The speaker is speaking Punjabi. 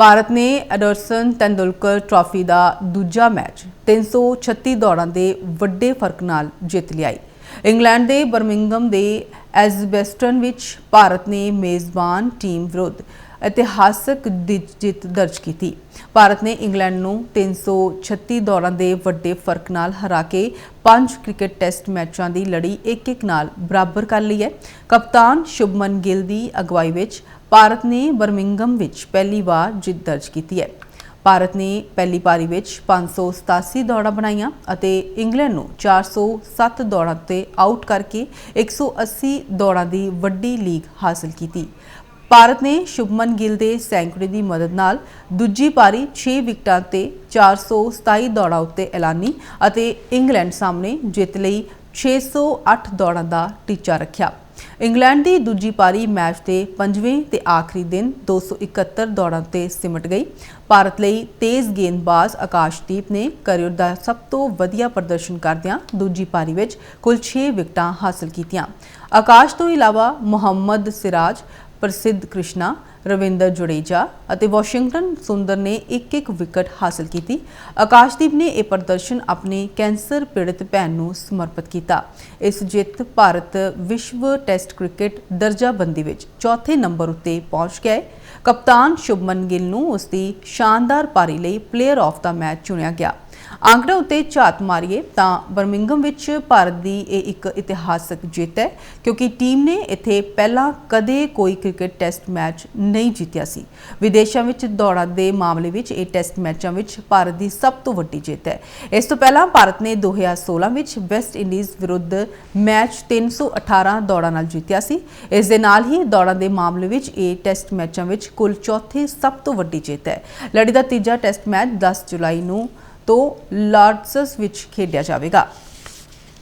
ਭਾਰਤ ਨੇ ਐਡਰਸਨ ਤੈਂਦੁਲਕਰ ਟਰਾਫੀ ਦਾ ਦੂਜਾ ਮੈਚ 336 ਦੌੜਾਂ ਦੇ ਵੱਡੇ ਫ਼ਰਕ ਨਾਲ ਜਿੱਤ ਲਿਆਈ। ਇੰਗਲੈਂਡ ਦੇ ਬਰਮਿੰਗਮ ਦੇ ਐਜ਼ਬੈਸਟਨ ਵਿੱਚ ਭਾਰਤ ਨੇ ਮੇਜ਼ਬਾਨ ਟੀਮ ਵਿਰੁੱਧ ਇਤਿਹਾਸਕ ਜਿ- ਜਿੱਤ ਦਰਜ ਕੀਤੀ। ਭਾਰਤ ਨੇ ਇੰਗਲੈਂਡ ਨੂੰ 336 ਦੌੜਾਂ ਦੇ ਵੱਡੇ ਫ਼ਰਕ ਨਾਲ ਹਰਾ ਕੇ ਪੰਜ ਕ੍ਰਿਕਟ ਟੈਸਟ ਮੈਚਾਂ ਦੀ ਲੜੀ ਇੱਕ-ਇੱਕ ਨਾਲ ਬਰਾਬਰ ਕਰ ਲਈ ਹੈ। ਕਪਤਾਨ ਸ਼ੁਭਮਨ ਗਿੱਲ ਦੀ ਅਗਵਾਈ ਵਿੱਚ ਭਾਰਤ ਨੇ ਬਰਮਿੰਗਮ ਵਿੱਚ ਪਹਿਲੀ ਵਾਰ ਜਿੱਤ ਦਰਜ ਕੀਤੀ ਹੈ। ਭਾਰਤ ਨੇ ਪਹਿਲੀ ਪਾਰੀ ਵਿੱਚ 587 ਦੌੜਾਂ ਬਣਾਈਆਂ ਅਤੇ ਇੰਗਲੈਂਡ ਨੂੰ 407 ਦੌੜਾਂ ਤੇ ਆਊਟ ਕਰਕੇ 180 ਦੌੜਾਂ ਦੀ ਵੱਡੀ ਲੀਗ ਹਾਸਲ ਕੀਤੀ। ਭਾਰਤ ਨੇ ਸ਼ੁਭਮਨ ਗਿੱਲ ਦੇ ਸੈਂਕੜੇ ਦੀ ਮਦਦ ਨਾਲ ਦੂਜੀ ਪਾਰੀ 6 ਵਿਕਟਾਂ ਤੇ 427 ਦੌੜਾਂ ਉੱਤੇ ਐਲਾਨੀ ਅਤੇ ਇੰਗਲੈਂਡ ਸਾਹਮਣੇ ਜਿੱਤ ਲਈ 608 ਦੌੜਾਂ ਦਾ ਟੀਚਾ ਰੱਖਿਆ। ਇੰਗਲੈਂਡ ਦੀ ਦੂਜੀ ਪਾਰੀ ਮੈਚ ਦੇ ਪੰਜਵੇਂ ਤੇ ਆਖਰੀ ਦਿਨ 271 ਦੌੜਾਂ ਤੇ ਸਿਮਟ ਗਈ। ਭਾਰਤ ਲਈ ਤੇਜ਼ ਗੇਂਦਬਾਜ਼ ਆਕਾਸ਼ਦੀਪ ਨੇ ਕਰੀਅਰ ਦਾ ਸਭ ਤੋਂ ਵਧੀਆ ਪ੍ਰਦਰਸ਼ਨ ਕਰਦਿਆਂ ਦੂਜੀ ਪਾਰੀ ਵਿੱਚ ਕੁੱਲ 6 ਵਿਕਟਾਂ ਹਾਸਲ ਕੀਤੀਆਂ। ਆਕਾਸ਼ ਤੋਂ ਇਲਾਵਾ ਮੁਹੰਮਦ ਸਿਰਾਜ ਪ੍ਰਸਿੱਧ ਕ੍ਰਿਸ਼ਨਾ ਰਵਿੰਦਰ ਜੁੜੇਜਾ ਅਤੇ ਵਾਸ਼ਿੰਗਟਨ ਸੁੰਦਰ ਨੇ ਇੱਕ ਇੱਕ ਵਿਕਟ ਹਾਸਲ ਕੀਤੀ। ਆਕਾਸ਼ਦੀਪ ਨੇ ਇਹ ਪ੍ਰਦਰਸ਼ਨ ਆਪਣੇ ਕੈਂਸਰ ਪੀੜਤ ਭੈਣ ਨੂੰ ਸਮਰਪਿਤ ਕੀਤਾ। ਇਸ ਜਿੱਤ ਭਾਰਤ ਵਿਸ਼ਵ ਟੈਸਟ ਕ੍ਰਿਕਟ ਦਰਜਾਬੰਦੀ ਵਿੱਚ ਚੌਥੇ ਨੰਬਰ ਉੱਤੇ ਪਹੁੰਚ ਗਿਆ ਹੈ। ਕਪਤਾਨ ਸ਼ੁਭਮਨ ਗਿੱਲ ਨੂੰ ਉਸ ਦੀ ਸ਼ਾਨਦਾਰ ਪਾਰੀ ਲਈ ਪਲੇਅਰ ਆਫ ਦਾ ਮੈਚ ਚੁਣਿਆ ਗਿਆ। ਆਂਕੜਾ ਉੱਤੇ ਝਾਤ ਮਾਰੀਏ ਤਾਂ ਬਰਮਿੰਗਮ ਵਿੱਚ ਭਾਰਤ ਦੀ ਇਹ ਇੱਕ ਇਤਿਹਾਸਕ ਜਿੱਤ ਹੈ, ਕਿਉਂਕਿ ਟੀਮ ਨੇ ਇੱਥੇ ਪਹਿਲਾਂ ਕਦੇ ਕੋਈ ਕ੍ਰਿਕਟ ਟੈਸਟ ਮੈਚ ਨਹੀਂ ਜਿੱਤਿਆ ਸੀ। ਵਿਦੇਸ਼ਾਂ ਵਿੱਚ ਦੌੜਾਂ ਦੇ ਮਾਮਲੇ ਵਿੱਚ ਇਹ ਟੈਸਟ ਮੈਚਾਂ ਵਿੱਚ ਭਾਰਤ ਦੀ ਸਭ ਤੋਂ ਵੱਡੀ ਜਿੱਤ ਹੈ। ਇਸ ਤੋਂ ਪਹਿਲਾਂ ਭਾਰਤ ਨੇ 2016 ਵਿੱਚ ਵੈਸਟ ਇੰਡੀਜ਼ ਵਿਰੁੱਧ ਮੈਚ 318 ਦੌੜਾਂ ਨਾਲ ਜਿੱਤਿਆ ਸੀ। ਇਸ ਦੇ ਨਾਲ ਹੀ ਦੌੜਾਂ ਦੇ ਮਾਮਲੇ ਵਿੱਚ ਇਹ ਟੈਸਟ ਮੈਚਾਂ ਵਿੱਚ ਕੁੱਲ ਚੌਥੀ ਸਭ ਤੋਂ ਵੱਡੀ ਜਿੱਤ ਹੈ। ਲੜੀ ਦਾ ਤੀਜਾ ਟੈਸਟ ਮੈਚ 10 ਜੁਲਾਈ ਨੂੰ ਤੋਂ ਲਾਰਡਸਸ ਵਿੱਚ ਖੇਡਿਆ ਜਾਵੇਗਾ।